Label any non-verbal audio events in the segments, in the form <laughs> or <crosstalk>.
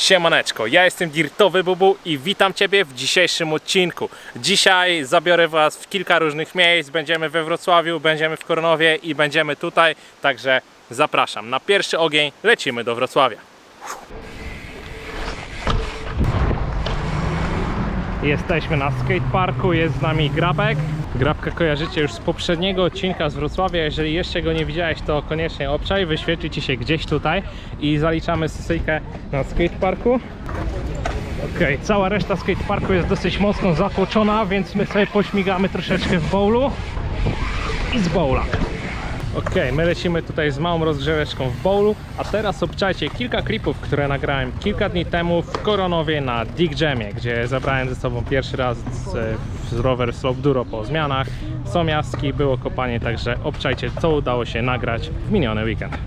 Siemaneczko, ja jestem Dirtowy Bubu i witam Ciebie w dzisiejszym odcinku. Dzisiaj zabiorę Was w kilka różnych miejsc, będziemy we Wrocławiu, będziemy w Kornowie i będziemy tutaj, także zapraszam. Na pierwszy ogień lecimy do Wrocławia. Jesteśmy na skateparku, jest z nami Grabek. Grabka kojarzycie już z poprzedniego odcinka z Wrocławia. Jeżeli jeszcze go nie widziałeś, to koniecznie obczaj, wyświetli Ci się gdzieś tutaj i zaliczamy sesyjkę na skateparku. Okej, cała reszta skateparku jest dosyć mocno zatłoczona, więc my sobie pośmigamy troszeczkę w bowlu i z bowla. Ok, my lecimy tutaj z małą rozgrzeweczką w bowlu, a teraz obczajcie kilka klipów, które nagrałem kilka dni temu w Koronowie na Dick Jamie, gdzie zabrałem ze sobą pierwszy raz z, z rower Slope Duro po zmianach. Są jaski, było kopanie, także obczajcie co udało się nagrać w miniony weekend.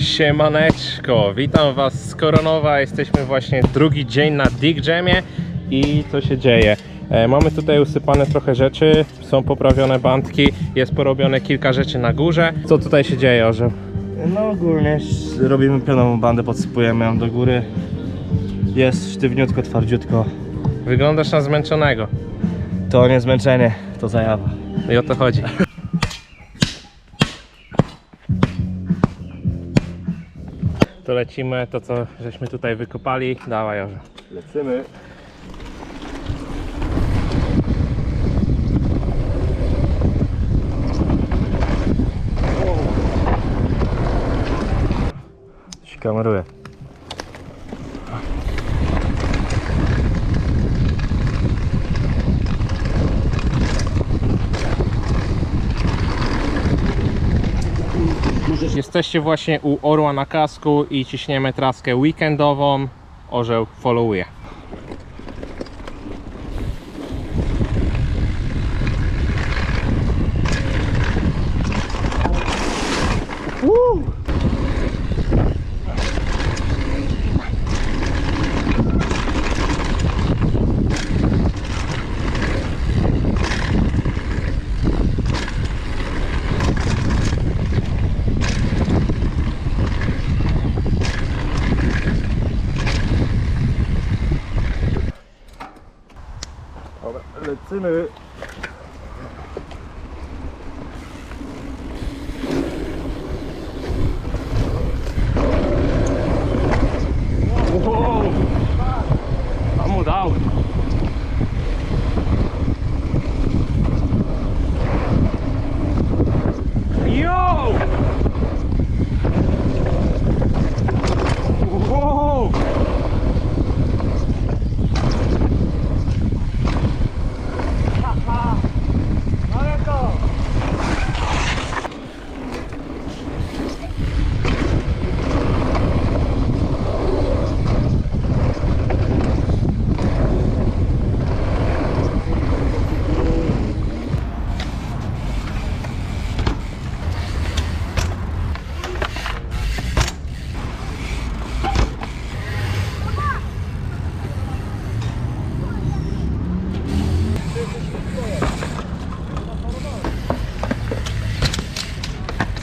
Siemaneczko, witam Was z Koronowa, jesteśmy właśnie drugi dzień na Dick Jamie i co się dzieje? E, Mamy tutaj usypane trochę rzeczy, są poprawione bandki, jest porobione kilka rzeczy na górze. Co tutaj się dzieje, Orzeł? No ogólnie robimy pionową bandę, podsypujemy ją do góry. Jest sztywniutko, twardziutko. Wyglądasz na zmęczonego To nie zmęczenie, to zajawa. i o to chodzi. To lecimy, to co żeśmy tutaj wykopali, dawaj Orzeł. Lecimy. Się kameruje. Jesteście właśnie u Orła na kasku i ciśniemy traskę weekendową. Orzeł followuje. Dobra, lecimy. Wow! A mu dał. Yo! Wow!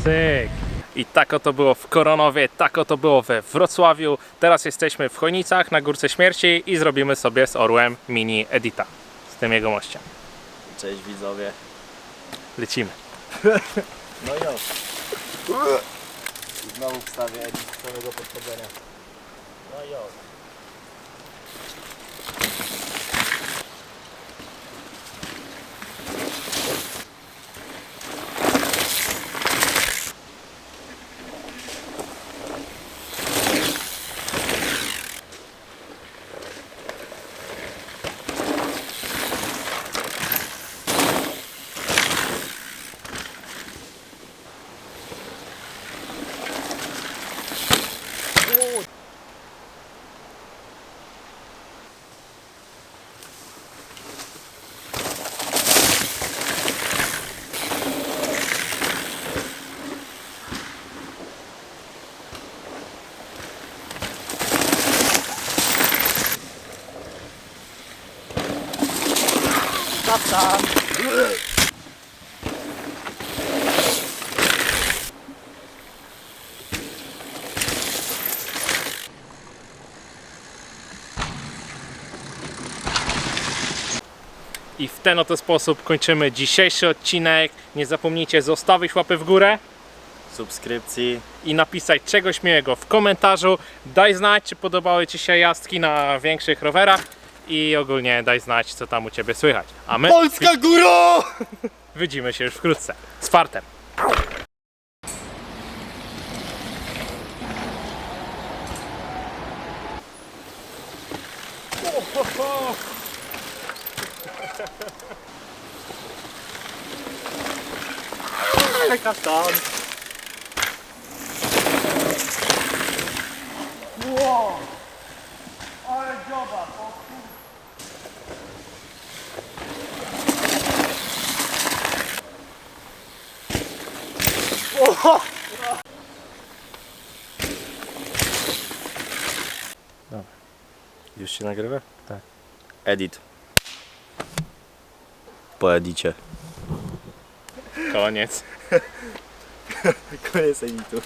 Cyk. I tak oto było w Koronowie, tak oto było we Wrocławiu. Teraz jesteśmy w Chojnicach na Górce Śmierci i zrobimy sobie z Orłem mini edita z tym jego mościem. Cześć widzowie. Lecimy. No już. Znowu wstawię edit z samego podchodzenia. No już. Satan. I w ten oto sposób kończymy dzisiejszy odcinek. Nie zapomnijcie zostawić łapy w górę subskrypcji i napisać czegoś miłego w komentarzu. Daj znać, czy podobały Ci się jazdki na większych rowerach i ogólnie daj znać, co tam u Ciebie słychać. A my Polska góro! <laughs> widzimy się już wkrótce. Z fartem. Ale kasztan. Już się nagrywa? Tak. Edit. Po edicie. Koniec. <laughs> Koniec editu.